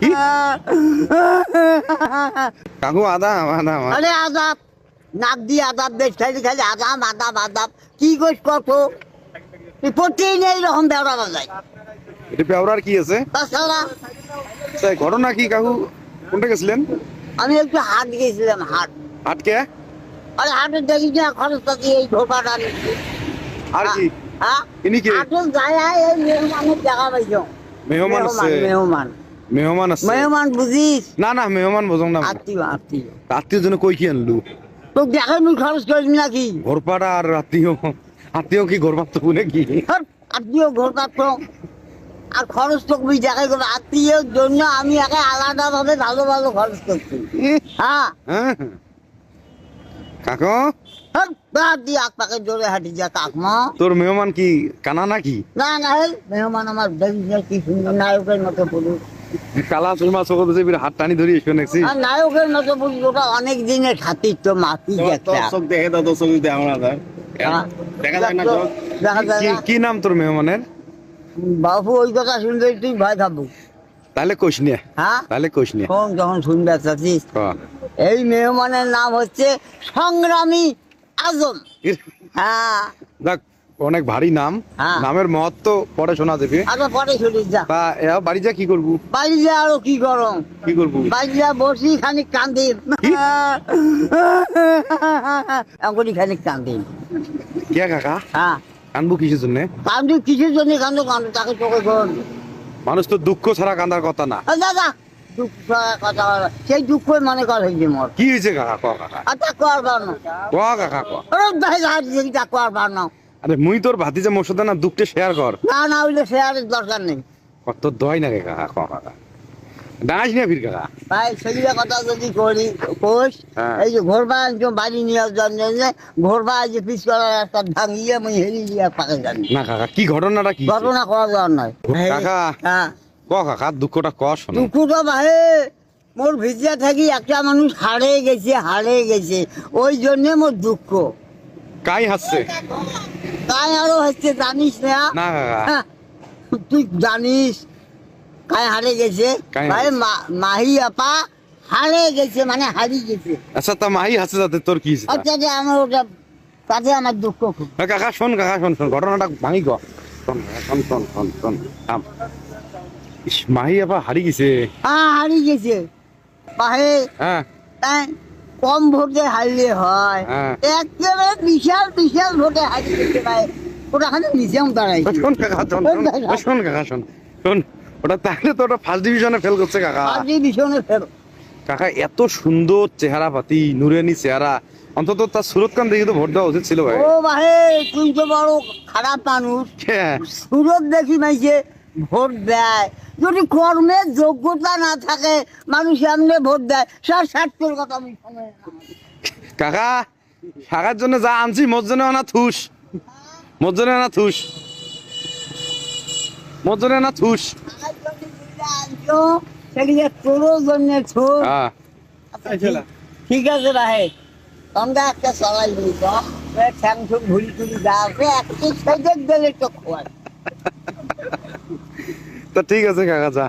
কাকু আদাম আদাম আরে আদাব নাক দিয়ে আদাব বেশ খালি খালি আদাম আদাব আদাব। কি কইস কত তুই প্রতিদিন এইরকম বেড়া বাজাই এটা কি আছে? তাছাড়া তাই ঘটনা কি কাকু? কোনটা গেছিলেন? আমি একটু হাট গেছিলাম হাট। আটকে আরে হাটের দেখি না খরচ পাতি এই নিচ্ছি আর কি। হ্যাঁ ইনি কে? হাটের গায়ে এই মেহমানের জায়গা পাইছ। মেহমান মেহমান। মেহমান আছে। মেহমান বুঝিস না না মেহমান বোঝং না। আত্মীয় আত্মীয়। আত্মীয় জন্য কই কি আনলু? তোর দেখার মুখ খরচ করবি নাকি ঘরপাড়া আর আত্মীয়। আত্মীয় কি ঘর পাত্র কোনে কি? হট, আত্মীয় ঘর পাত্র আর খরচ তো তুমি দেখাই করব আত্মীয়র জন্য আমি একে আলাদা ভাবে ভালো ভালো খরচ করছি হ্যাঁ কাকু? জোরে হাঁটি যা কাকমা তোর মেহমান কি কানা নাকি না না মেহমান আমার কি সুন্দর নায়কের মতো পুরুষ কালা চশমা চোখ দিছে বির হাত টানি ধরি এসে নেছি আর নায়কের মতো পুরুষ অনেক দিনের খাতির তো মাতি একটা চোখ দেখে তো তোর যদি আমরা হ্যাঁ। দেখা যায় না দেখা যায় কি নাম তোর মেহমানের? বাবু ওই কথা শুনলে তুই ভয় খাব তাহলে কোষ নিয়ে হ্যাঁ? তাহলে কোষ নিয়ে যখন শুনবে চাচ্ছিস। এই মেহমানের নাম হচ্ছে সংগ্রামী আজম। হ্যাঁ। দেখ অনেক ভারী নাম। হ্যাঁ। নামের মহত্ব পরে শোনা যাবে। আচ্ছা পরে শুনিস যা। তা বাড়ি যা কি করব? বাড়ি যা আরও কি গরম। কি করব? বাড়ি যা বসি খানিক কান্দি। এখনই খানিক কান্দি। কে কাকা? হ্যাঁ। কিসের জন্য? কান্দি কিসের জন্য কান্দো? কান্দো তাকে চোখে মানুষ তো দুঃখ ছাড়া কান্দার কথা না। দাদা দুঃখ ছাড়া কথা। সেই দুঃখই মনে কর মোর। কি হয়েছে কাকা? ক কাকা? তা কর বানো। কাকা ক? আরে ভাই হাত দেখি তা কর বানো। আরে মুই তোর ভাতিজা সাথে না দুঃখটা শেয়ার কর। না না হইলে শেয়ারের দরকার নেই। কত দয় না রে কাকা কাকা? ডাঙাস না ফির কাকা। ভাই সেগুলো কথা যদি করি কোষ হ্যাঁ। এই যে ঘোরবা যে বাড়ি নিয়ে জন্য ঘোরবা যে পিস করা রাস্তা ভাঙিয়ে আমি হেলি দিয়ে পাকে জানি। না কাকা কি ঘটনাটা কি? ঘটনা করা যাওয়ার নয়। কাকা। হ্যাঁ। ক কাকা দুঃখটা ক শোনো। দুঃখ তো ভাই মোর ভিতরে থাকি একটা মানুষ হারে গেছে হারে গেছে। ওই জন্যে মোর দুঃখ। কাই হাসছে? তাই আরও হচ্ছে জানিস না? না কাকা হ্যাঁ, তুই জানিস কাই হারে গেছে? ভাই মাহি আপা হারে গেছে মানে হারিয়ে গেছে। আচ্ছা তা মাহি হাসছে তাতে তোর কি আচ্ছা যে আমার ওটা তাতে আমার দুঃখ খুব। কাকা শোন কাকা শোন শোন ঘটনাটা ভাঙি ক। শোন শোন শোন শোন শোন থাম। মাহি আপা হারি গেছে। হ্যাঁ হারিয়ে গেছে। পাহে হ্যাঁ। কম ভোটে হারলে হয়। হ্যাঁ। একেবারে বিশাল বিশাল ভোটে হারিয়ে ভাই ওটা খালি দাঁড়াই শোন কাকা শোন শোন, ও, শোন কাকা শোন শোন ওটা তাহলে তো ওটা ফার্স্ট ডিভিশনে ফেল করছে কাকা। কাকা এত সুন্দর চেহারা পাতি নুরানি চেহারা। অন্তত তার সুরত খান দেখে তো ভোট দেওয়া উচিত ছিল ভাই। ও ভাই তুই তো বড় খারাপ মানুষ। হ্যাঁ। সুরত দেখি মাইছে ভোট দেয়। যদি কর্মের যোগ্যতা না থাকে মানুষ এমনি ভোট দেয়। সার স্বার্থের কথা আমি কাকা শাখার জন্য যা আনছি মোর জন্য আনা থুস। মোর জন্য আনা থুস। মোর জন্য আনা থুস। জন্য তোরও হ্যাঁ। ঠিক আছে রাহে। তোমরা একটা সবাই দিত ঠ্যাং ঠুক ঘুরি টুরি যা আছে একটু দিলে তো তা ঠিক আছে কাকা যা।